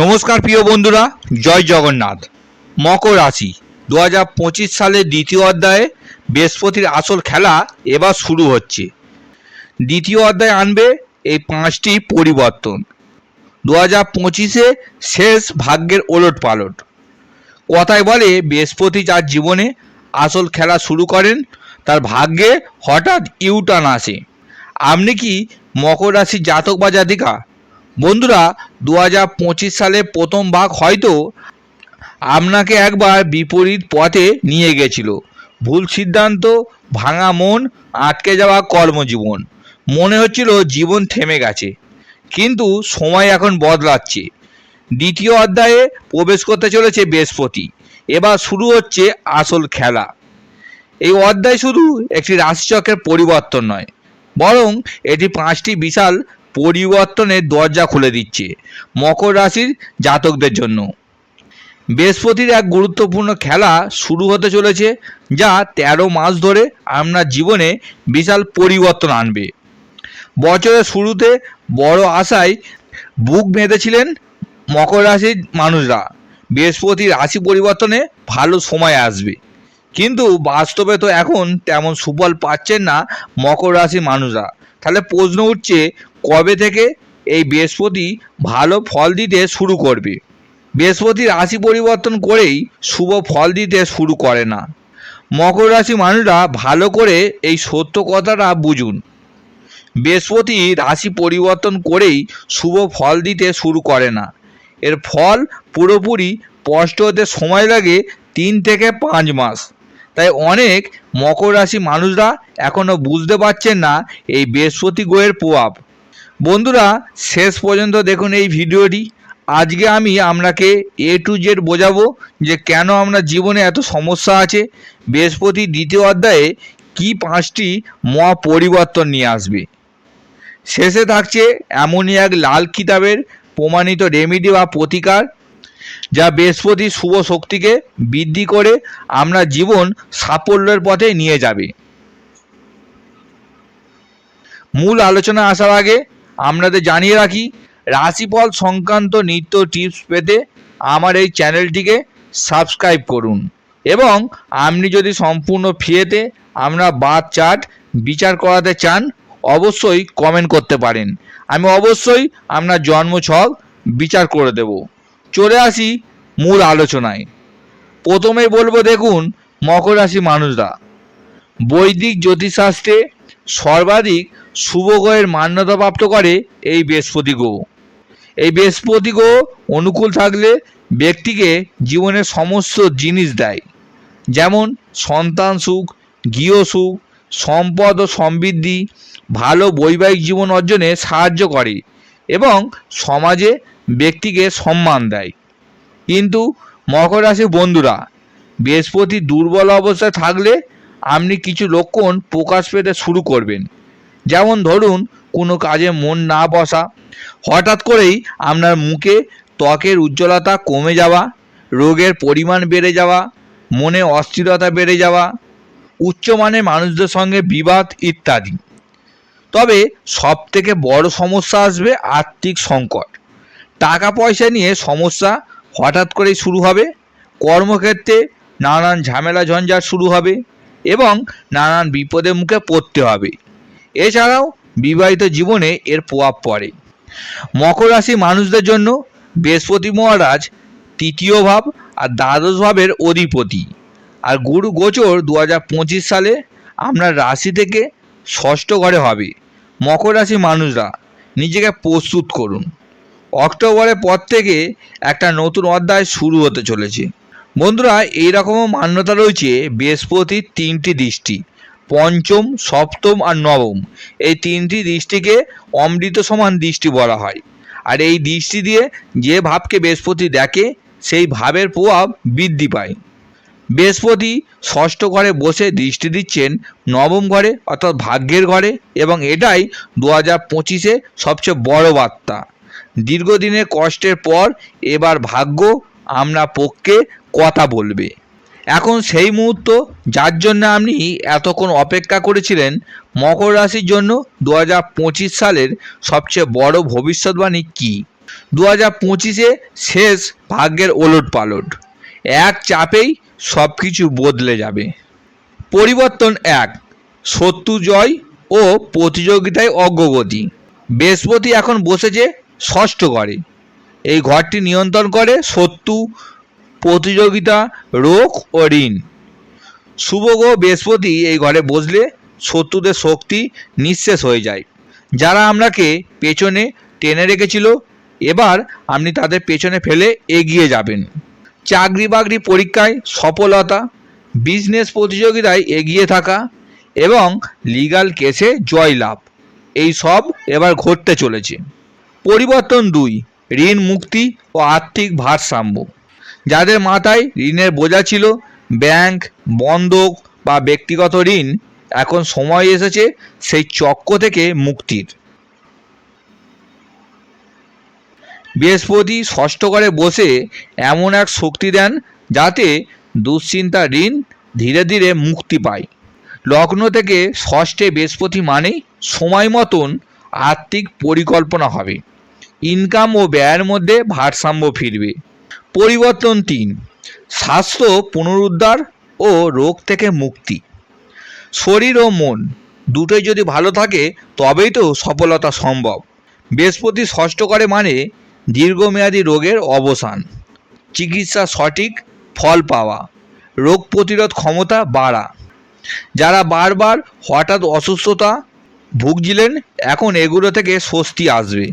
নমস্কার প্রিয় বন্ধুরা, জয় জগন্নাথ। মকর রাশি দু হাজার পঁচিশ সালের দ্বিতীয় অধ্যায়ে বৃহস্পতির আসল খেলা এবার শুরু হচ্ছে। দ্বিতীয় অধ্যায় আনবে এই পাঁচটি পরিবর্তন। দু হাজার পঁচিশে শেষ ভাগ্যের ওলট পালট কথায় বলে, বৃহস্পতি যার জীবনে আসল খেলা শুরু করেন, তার ভাগ্যে হঠাৎ ইউটার্ন আসে। আপনি কি মকর রাশির জাতক বা জাতিকা বন্ধুরা দু সালের প্রথম ভাগ হয়তো আপনাকে একবার বিপরীত পথে নিয়ে গেছিল। ভুল সিদ্ধান্ত, ভাঙা মন, আটকে যাওয়া কর্মজীবন। মনে হচ্ছিল জীবন থেমে গেছে। কিন্তু সময় এখন বদলাচ্ছে। দ্বিতীয় অধ্যায়ে প্রবেশ করতে চলেছে বৃহস্পতি। এবার শুরু হচ্ছে আসল খেলা। এই অধ্যায় শুধু একটি রাশিচক্রের পরিবর্তন নয়, বরং এটি পাঁচটি বিশাল পরিবর্তনের দরজা খুলে দিচ্ছে মকর রাশির জাতকদের জন্য। বৃহস্পতির এক গুরুত্বপূর্ণ খেলা শুরু হতে চলেছে, যা তেরো মাস ধরে আপনার জীবনে বিশাল পরিবর্তন আনবে। বছরের শুরুতে বড় আশায় বুক বেঁধেছিলেন মকর রাশির মানুষরা। বৃহস্পতি রাশি পরিবর্তনে ভালো সময় আসবে। কিন্তু বাস্তবে তো এখন তেমন সুফল পাচ্ছেন না মকর রাশির মানুষরা। তাহলে প্রশ্ন উঠছে কবে থেকে এই বৃহস্পতি ভালো ফল দিতে শুরু করবে? বৃহস্পতি রাশি পরিবর্তন করেই শুভ ফল দিতে শুরু করে না। মকর রাশি মানুষরা ভালো করে এই সত্য কথাটা বুঝুন। বৃহস্পতি রাশি পরিবর্তন করেই শুভ ফল দিতে শুরু করে না। এর ফল পুরোপুরি স্পষ্ট হতে সময় লাগে তিন থেকে পাঁচ মাস। তাই অনেক মকর রাশি মানুষরা এখনও বুঝতে পারছেন না এই বৃহস্পতি গ্রহের প্রভাব। বন্ধুরা, শেষ পর্যন্ত দেখুন এই ভিডিওটি। আজকে আমি আপনাকে এ টু জেড বোঝাবো যে কেন আপনার জীবনে এত সমস্যা আছে। বৃহস্পতি দ্বিতীয় অধ্যায়ে কি পাঁচটি মহা পরিবর্তন নিয়ে আসবে। শেষে থাকছে এমনই এক লাল কিতাবের প্রমাণিত রেমিডি বা প্রতিকার। যা বৃহস্পতি শুভ শক্তিকে বৃদ্ধি করে আমরা জীবন সাফল্যের পথে নিয়ে যাবে। মূল আলোচনা আসার আগে আপনাদের জানিয়ে রাখি, রাশিফল সংক্রান্ত নিত্য টিপস পেতে আমার এই চ্যানেলটিকে সাবস্ক্রাইব করুন এবং আপনি যদি সম্পূর্ণ ফিয়েতে আমরা বাদ চার্ট বিচার করাতে চান, অবশ্যই কমেন্ট করতে পারেন। আমি অবশ্যই আপনার জন্ম ছক বিচার করে দেব। চলে আসি মূল আলোচনায়। প্রথমে বলব দেখুন মকর রাশি মানুষরা। বৈদিক জ্যোতিষশাস্ত্রে সর্বাধিক শুভ গ্রহের মান্যতাপ্রাপ্ত করে এই বৃহস্পতি গ্রহ। এই বৃহস্পতি গ্রহ অনুকূল থাকলে ব্যক্তিকে জীবনের সমস্ত জিনিস দেয়। যেমন সন্তান সুখ, গৃহ সুখ, সম্পদ ও সমৃদ্ধি, ভালো বৈবাহিক জীবন অর্জনে সাহায্য করে এবং সমাজে ব্যক্তিকে সম্মান দেয়। কিন্তু মকর রাশির বন্ধুরা, বৃহস্পতি দুর্বল অবস্থায় থাকলে আপনি কিছু লক্ষণ প্রকাশ পেতে শুরু করবেন। যেমন ধরুন, কোনো কাজে মন না বসা, হঠাৎ করেই আপনার মুখে ত্বকের উজ্জ্বলতা কমে যাওয়া, রোগের পরিমাণ বেড়ে যাওয়া, মনে অস্থিরতা বেড়ে যাওয়া উচ্চমানের মানুষদের সঙ্গে বিবাদ ইত্যাদি। তবে সবথেকে বড় সমস্যা আসবে আর্থিক সংকট। টাকা পয়সা নিয়ে সমস্যা হঠাৎ করেই শুরু হবে। কর্মক্ষেত্রে নানান ঝামেলা ঝঞ্ঝাট শুরু হবে এবং নানান বিপদের মুখে পড়তে হবে। এছাড়াও বিবাহিত জীবনে এর প্রভাব পড়ে। মকর রাশি মানুষদের জন্য বৃহস্পতি মহারাজ তৃতীয় ভাব আর দ্বাদশ ভাবের অধিপতি। আর গুরু গোচর দু সালে আপনার রাশি থেকে ষষ্ঠ ঘরে হবে। মকর রাশি মানুষরা নিজেকে প্রস্তুত করুন। অক্টোবরের পর থেকে একটা নতুন অধ্যায় শুরু হতে চলেছে। বন্ধুরা, এইরকমও মান্যতা রয়েছে বৃহস্পতির তিনটি দৃষ্টি, পঞ্চম, সপ্তম আর নবম। এই তিনটি দৃষ্টিকে অমৃত সমান দৃষ্টি বলা হয়। আর এই দৃষ্টি দিয়ে যে ভাবকে বৃহস্পতি দেখে, সেই ভাবের প্রভাব বৃদ্ধি পায়। বৃহস্পতি ষষ্ঠ ঘরে বসে দৃষ্টি দিচ্ছেন নবম ঘরে, অর্থাৎ ভাগ্যের ঘরে, এবং এটাই দু হাজার পঁচিশে সবচেয়ে বড় বার্তা। দীর্ঘদিনের কষ্টের পর এবার ভাগ্য আমরা পক্ষে কথা বলবে। এখন সেই মুহূর্ত, যার জন্য আপনি এতক্ষণ অপেক্ষা করেছিলেন, মকর রাশির জন্য দু হাজার পঁচিশ সালের সবচেয়ে বড় ভবিষ্যৎবাণী কী? দু হাজার পঁচিশে শেষ ভাগ্যের ওলট পালট এক চাপেই সব কিছু বদলে যাবে। পরিবর্তন এক, শত্রু জয় ও প্রতিযোগিতায় অগ্রগতি। বৃহস্পতি এখন বসেছে ষষ্ঠ ঘরে। এই ঘরটি নিয়ন্ত্রণ করে শত্রু প্রতিযোগিতা, রোগ ও ঋণ। শুভ গ্রহ বৃহস্পতি এই ঘরে বসলে শত্রুদের শক্তি নিঃশেষ হয়ে যায়। যারা আপনাকে পেছনে টেনে রেখেছিল, এবার আপনি তাদের পেছনে ফেলে এগিয়ে যাবেন। চাকরি বাকরি পরীক্ষায় সফলতা বিজনেস প্রতিযোগিতায় এগিয়ে থাকা এবং লিগ্যাল কেসে জয়লাভ, এই সব এবার ঘটতে চলেছে। পরিবর্তন দুই, ঋণ মুক্তি ও আর্থিক ভারসাম্য। যাদের মাথায় ঋণের বোঝা ছিল, ব্যাংক, বন্ধক বা ব্যক্তিগত ঋণ, এখন সময় এসেছে সেই চক্র থেকে মুক্তির। বৃহস্পতি ষষ্ঠ ঘরে বসে এমন এক শক্তি দেন যাতে দুশ্চিন্তা ঋণ ধীরে ধীরে মুক্তি পায়। লগ্ন থেকে ষষ্ঠে বৃহস্পতি মানেই সময় মতন আর্থিক পরিকল্পনা হবে। ইনকাম ও ব্যয়ের মধ্যে ভারসাম্য ফিরবে। পরিবর্তন তিন, স্বাস্থ্য পুনরুদ্ধার ও রোগ থেকে মুক্তি। শরীর ও মন দুটোই যদি ভালো থাকে, তবেই তো সফলতা সম্ভব। বৃহস্পতি ষষ্ঠ করে মানে দীর্ঘমেয়াদী রোগের অবসান। চিকিৎসা সঠিক, ফল পাওয়া। রোগ প্রতিরোধ ক্ষমতা বাড়া। যারা বারবার হঠাৎ অসুস্থতা ভুগছিলেন, এখন এগুলো থেকে স্বস্তি আসবে।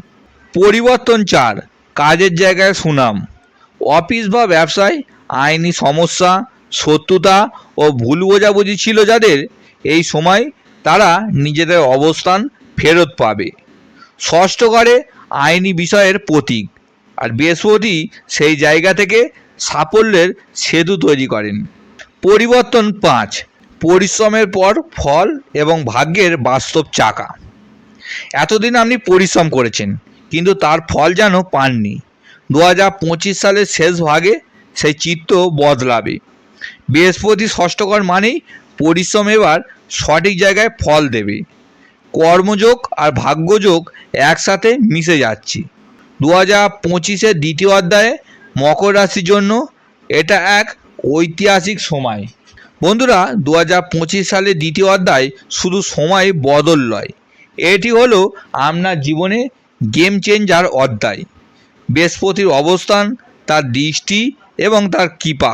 পরিবর্তন চার, কাজের জায়গায় সুনাম। অফিস বা ব্যবসায় আইনি সমস্যা, শত্রুতা ও ভুল বোঝাবুঝি ছিল যাদের। এই সময় তারা নিজেদের অবস্থান ফেরত পাবে। ষষ্ঠ ঘরে আইনি বিষয়ের প্রতীক। আর বৃহস্পতি সেই জায়গা থেকে সাফল্যের সেতু তৈরি করেন। পরিবর্তন পাঁচ, পরিশ্রমের পর ফল এবং ভাগ্যের বাস্তব চাকা। এতদিন আপনি পরিশ্রম করেছেন। কিন্তু তার ফল যেন পাননি। দু হাজার পঁচিশ সালের শেষ ভাগে সেই চিত্র বদলাবে। বৃহস্পতি ষষ্ঠকর মানেই পরিশ্রম এবার সঠিক জায়গায় ফল দেবে। কর্মযোগ আর ভাগ্যযোগ একসাথে মিশে যাচ্ছে। দু হাজার পঁচিশের দ্বিতীয় অধ্যায়ে মকর রাশির জন্য এটা এক ঐতিহাসিক সময়। বন্ধুরা দু হাজার পঁচিশ সালের দ্বিতীয় অধ্যায় শুধু সময় বদল নয়, এটি হলো আপনার জীবনে গেম চেঞ্জার অধ্যায়। বৃহস্পতির অবস্থান, তার দৃষ্টি এবং তার কৃপা।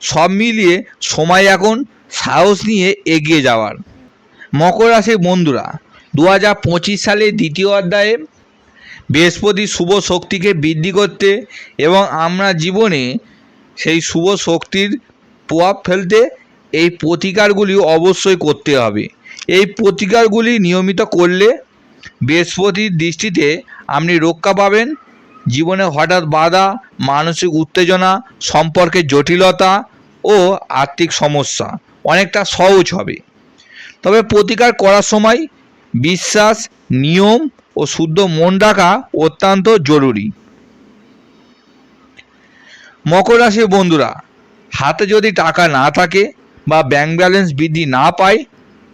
সব মিলিয়ে সময় এখন, সাহস নিয়ে এগিয়ে যাওয়ার। মকর রাশির বন্ধুরা দু হাজার পঁচিশ সালের দ্বিতীয় অধ্যায়ে বৃহস্পতি শুভ শক্তিকে বৃদ্ধি করতে এবং আমরা জীবনে সেই শুভ শক্তির প্রভাব ফেলতে এই প্রতিকারগুলি অবশ্যই করতে হবে। এই প্রতিকারগুলি নিয়মিত করলে বৃহস্পতির দৃষ্টিতে আপনি রক্ষা পাবেন। জীবনে হঠাৎ বাধা, মানসিক উত্তেজনা সম্পর্কে জটিলতা ও আর্থিক সমস্যা অনেকটা সহজ হবে। তবে প্রতিকার করার সময় বিশ্বাস, নিয়ম ও শুদ্ধ মন রাখা অত্যন্ত জরুরি। মকর রাশির বন্ধুরা, হাতে যদি টাকা না থাকে বা ব্যাংক ব্যালেন্স বৃদ্ধি না পায়,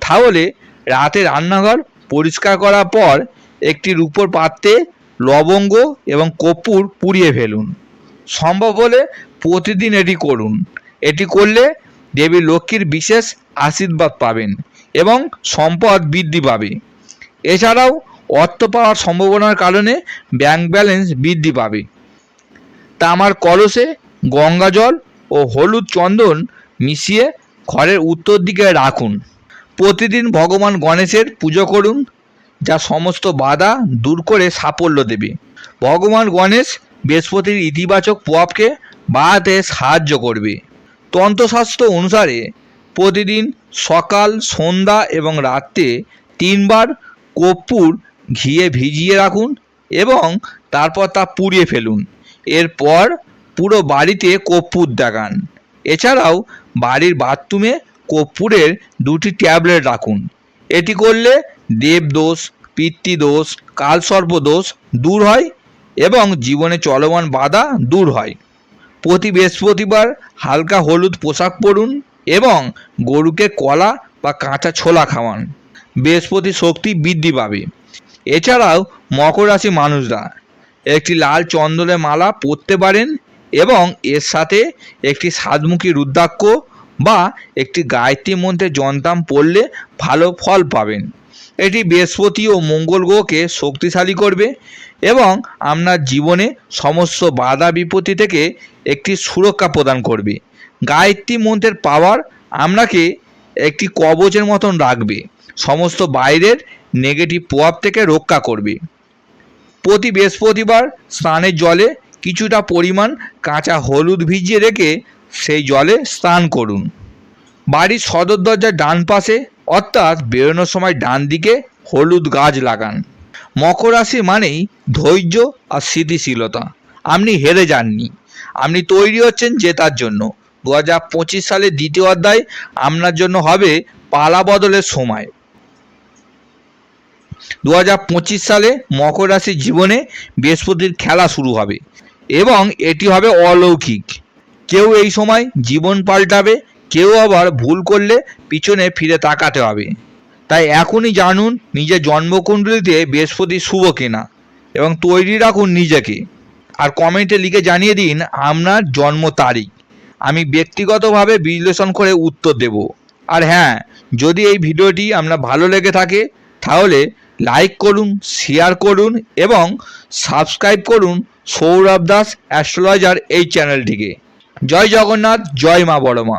তাহলে রাতে রান্নাঘর পরিষ্কার করার পর একটি রূপোর পাত্রে লবঙ্গ এবং কর্পূর পুড়িয়ে ফেলুন। সম্ভব হলে প্রতিদিন এটি করুন। এটি করলে দেবী লক্ষ্মীর বিশেষ আশীর্বাদ পাবেন এবং সম্পদ বৃদ্ধি পাবে। এছাড়াও অর্থ পাওয়ার সম্ভাবনার কারণে ব্যাংক ব্যালেন্স বৃদ্ধি পাবে। তামার কলসে গঙ্গা জল ও হলুদ চন্দন মিশিয়ে ঘরের উত্তর দিকে রাখুন। প্রতিদিন ভগবান গণেশের পুজো করুন, যা সমস্ত বাধা দূর করে সাফল্য দেবে। ভগবান গণেশ বৃহস্পতির ইতিবাচক প্রভাবকে বাড়াতে সাহায্য করবে। তন্ত্রশাস্ত্র অনুসারে প্রতিদিন সকাল, সন্ধ্যা এবং রাত্রে তিনবার কর্পূর ঘিয়ে ভিজিয়ে রাখুন এবং তারপর তা পুড়িয়ে ফেলুন। এরপর পুরো বাড়িতে কর্পূর দেখান। এছাড়াও বাড়ির বাথরুমে কর্পূরের দুটি ট্যাবলেট রাখুন। এটি করলে দেবদোষ, পিতৃদোষ, কালসর্পদোষ দূর হয় এবং জীবনে চলমান বাধা দূর হয়। প্রতি বৃহস্পতিবার হালকা হলুদ পোশাক পরুন এবং গরুকে কলা বা কাঁচা ছোলা খাওয়ান। বৃহস্পতি শক্তি বৃদ্ধি পাবে। এছাড়াও মকর রাশি মানুষরা একটি লাল চন্দনের মালা পরতে পারেন এবং এর সাথে একটি সাতমুখী রুদ্রাক্ষ বা একটি গায়ত্রী মন্ত্রের যন্ত্রাম পড়লে ভালো ফল পাবেন। এটি বৃহস্পতি ও মঙ্গল গ্রহকে শক্তিশালী করবে এবং আপনার জীবনে সমস্ত বাধা বিপত্তি থেকে একটি সুরক্ষা প্রদান করবে। গায়ত্রী মন্ত্রের পাওয়ার আপনাকে একটি কবচের মতন রাখবে। সমস্ত বাইরের নেগেটিভ প্রভাব থেকে রক্ষা করবে। প্রতি বৃহস্পতিবার স্নানের জলে কিছুটা পরিমাণ কাঁচা হলুদ ভিজিয়ে রেখে সেই জলে স্নান করুন। বাড়ির সদর দরজার ডান পাশে, অর্থাৎ বেরোনোর সময় ডান দিকে হলুদ গাছ লাগান। মকর রাশি মানেই ধৈর্য আর স্থিতিশীলতা। আপনি হেরে যাননি। আপনি তৈরি হচ্ছেন জেতার জন্য। দু হাজার পঁচিশ সালের দ্বিতীয় অধ্যায় আপনার জন্য হবে পালা বদলের সময়। দু হাজার পঁচিশ সালে মকর রাশির জীবনে বৃহস্পতির খেলা শুরু হবে এবং এটি হবে অলৌকিক। কেউ এই সময় জীবন পাল্টাবে, কেউ আবার ভুল করলে পিছনে ফিরে তাকাতে হবে। তাই এখনই জানুন নিজের জন্মকুণ্ডলিতে বৃহস্পতি শুভ কিনা এবং তৈরি রাখুন নিজেকে। আর কমেন্টে লিখে জানিয়ে দিন আপনার জন্ম তারিখ। আমি ব্যক্তিগতভাবে বিশ্লেষণ করে উত্তর দেব। আর হ্যাঁ যদি এই ভিডিওটি আপনার ভালো লেগে থাকে, তাহলে লাইক করুন, শেয়ার করুন এবং সাবস্ক্রাইব করুন সৌরভ দাস অ্যাস্ট্রোলজার এই চ্যানেলটিকে। জয় জগন্নাথ জয় মা বড় মা